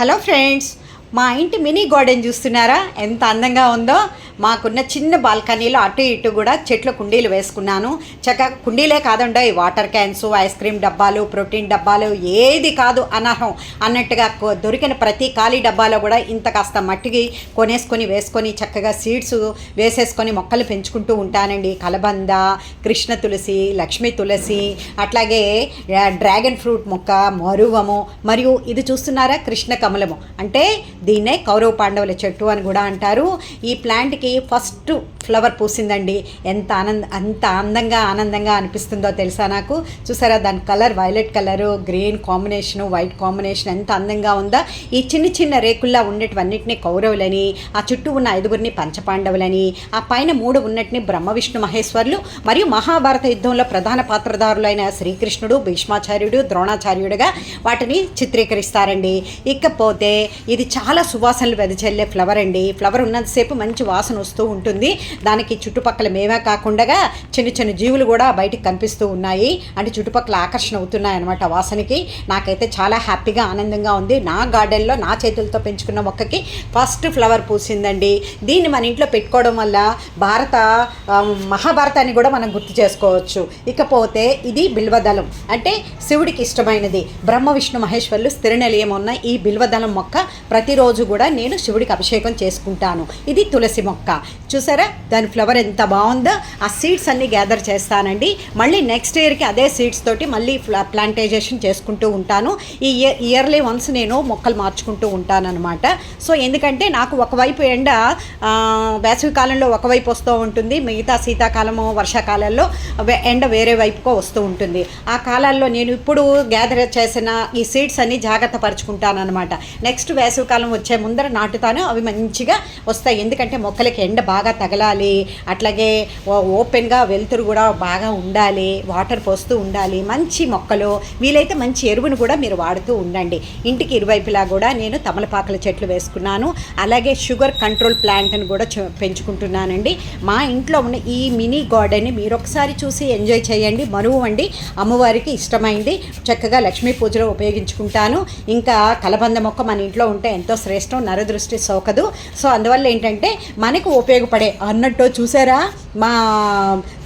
Hello friends మా ఇంటి mini garden చూస్తున్నారా? ఎంత అందంగా ఉందో. మాకున్న చిన్న బాల్కనీలో అటు ఇటు కూడా చెట్ల కుండీలు వేసుకున్నాను. చక్కగా కుండీలే కాదండో ఈ వాటర్ క్యాన్స్ ఐస్ క్రీమ్ డబ్బాలు ప్రోటీన్ డబ్బాలు ఏది కాదు అనర్హం అన్నట్టుగా దొరికిన ప్రతి ఖాళీ డబ్బాలో కూడా ఇంత కాస్త మట్టికి కొనేసుకొని వేసుకొని చక్కగా సీడ్స్ వేసేసుకొని మొక్కలు పెంచుకుంటూ ఉంటానండి. కలబంద కృష్ణ తులసి లక్ష్మీ తులసి అట్లాగే డ్రాగన్ ఫ్రూట్ మొక్క మరువము మరియు ఇది చూస్తున్నారా? కృష్ణ కమలము. అంటే దీన్నే కౌరవ పాండవుల చెట్టు అని కూడా అంటారు. ఈ ప్లాంట్కి ఫస్ట్ ఫ్లవర్ పూసిందండి. ఎంత ఆనంద అంత అందంగా ఆనందంగా అనిపిస్తుందో తెలుసా నాకు? చూసారా దాని colour violet colour green combination white combination ఎంత అందంగా ఉందో. ఈ చిన్న చిన్న రేకుల్లా ఉండేటివన్నిటిని కౌరవులని ఆ చుట్టూ ఉన్న ఐదుగురిని పంచపాండవులని ఆ పైన మూడు ఉన్నటిని బ్రహ్మ విష్ణు మహేశ్వర్లు మరియు మహాభారత యుద్ధంలో ప్రధాన పాత్రధారులైన శ్రీకృష్ణుడు భీష్మాచార్యుడు ద్రోణాచార్యుడుగా వాటిని చిత్రీకరిస్తారండి. ఇకపోతే ఇది చాలా చాలా సువాసనలు వెదజల్లే ఫ్లవర్ అండి. ఫ్లవర్ ఉన్నంతసేపు మంచి వాసన వస్తూ ఉంటుంది. దానికి చుట్టుపక్కల మేమే కాకుండా చిన్న చిన్న జీవులు కూడా బయటికి కనిపిస్తూ ఉన్నాయి. అంటే చుట్టుపక్కల ఆకర్షణ అవుతున్నాయి అనమాట వాసనకి. నాకైతే చాలా హ్యాపీగా ఆనందంగా ఉంది. నా గార్డెన్లో నా చేతులతో పెంచుకున్న మొక్కకి ఫస్ట్ ఫ్లవర్ పూసిందండి. దీన్ని మన ఇంట్లో పెట్టుకోవడం వల్ల భారత మహాభారతాన్ని కూడా మనం గుర్తు చేసుకోవచ్చు. ఇకపోతే ఇది బిల్వదళం. అంటే శివుడికి ఇష్టమైనది. బ్రహ్మ విష్ణు మహేశ్వర్లు స్థిర నిలయం ఉన్న ఈ బిల్వదళం మొక్క ప్రతిరోజు కూడా నేను శివుడికి అభిషేకం చేసుకుంటాను. ఇది తులసి మొక్క. చూసారా? దాని ఫ్లవర్ ఎంత బాగుందో. ఆ సీడ్స్ అన్ని గ్యాదర్ చేస్తానండి. మళ్ళీ నెక్స్ట్ ఇయర్కి అదే సీడ్స్ తోటి మళ్ళీ ప్లాంటైజేషన్ చేసుకుంటూ ఉంటాను. ఈ ఇయర్ ఇయర్లీ వన్స్ నేను మొక్కలు మార్చుకుంటూ ఉంటానన్నమాట. సో ఎందుకంటే నాకు ఒకవైపు ఎండ వేసవి కాలంలో ఒకవైపు వస్తూ ఉంటుంది. మిగతా శీతాకాలము వర్షాకాలంలో ఎండ వేరే వైపుకో వస్తూ ఉంటుంది. ఆ కాలాల్లో నేను ఇప్పుడు గ్యాదర్ చేసిన ఈ సీడ్స్ అన్ని జాగ్రత్త పరుచుకుంటాను అనమాట నెక్స్ట్ వేసవికాలం వచ్చే ముందర నాటుతాను అవి మంచిగా వస్తాయి. ఎందుకంటే మొక్కలకి ఎండ బాగా తగలాలి అట్లాగే ఓ- ఓపెన్గా వెలుతురు కూడా బాగా ఉండాలి వాటర్ పోస్తూ ఉండాలి. మంచి మొక్కలు వీలైతే మంచి ఎరువును కూడా మీరు వాడుతూ ఉండండి. ఇంటికి ఇరువైపులా కూడా నేను తమలపాకుల చెట్లు వేసుకున్నాను. అలాగే షుగర్ కంట్రోల్ ప్లాంట్ని కూడా పెంచుకుంటున్నానండి. మా ఇంట్లో ఉన్న ఈ మినీ గార్డెన్ని మీరు ఒకసారి చూసి ఎంజాయ్ చేయండి. మనువు అండి అమ్మవారికి ఇష్టమైంది. చక్కగా లక్ష్మీ పూజలో ఉపయోగించుకుంటాను. ఇంకా కలబంద మొక్క మన ఇంట్లో ఉంటే ఎంతో శ్రేష్టం నరదృష్టి సోకదు సో అందువల్ల ఏంటంటే మనకు ఉపయోగపడే అన్నట్టు చూసారా? మా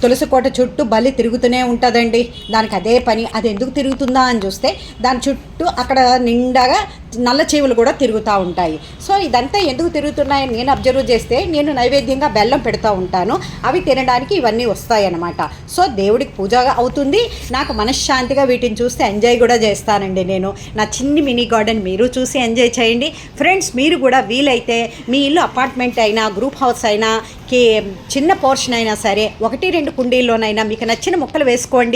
తులసి కోట చుట్టూ బలి తిరుగుతూనే ఉంటుందండి. దానికి అదే పని అది ఎందుకు తిరుగుతుందా అని చూస్తే దాని చుట్టూ అక్కడ నిండాగా నల్ల చేవులు కూడా తిరుగుతూ ఉంటాయి. సో ఇదంతా ఎందుకు తిరుగుతున్నాయని నేను అబ్జర్వ్ చేస్తే నేను నైవేద్యంగా బెల్లం పెడతా ఉంటాను. అవి తినడానికి ఇవన్నీ వస్తాయి అన్నమాట సో దేవుడికి పూజ అవుతుంది. నాకు మనశ్శాంతిగా వీటిని చూస్తే ఎంజాయ్ కూడా చేస్తానండి నేను. నా చిన్ని మినీ గార్డెన్ మీరు చూసి ఎంజాయ్ చేయండి. ఫ్రెండ్స్ మీరు కూడా వీలైతే మీ ఇల్లు అపార్ట్మెంట్ అయినా గ్రూప్ హౌస్ అయినా కే చిన్న పోర్షన్ అయినా సరే ఒకటి రెండు కుండీల్లోనైనా మీకు నచ్చిన మొక్కలు వేసుకోండి.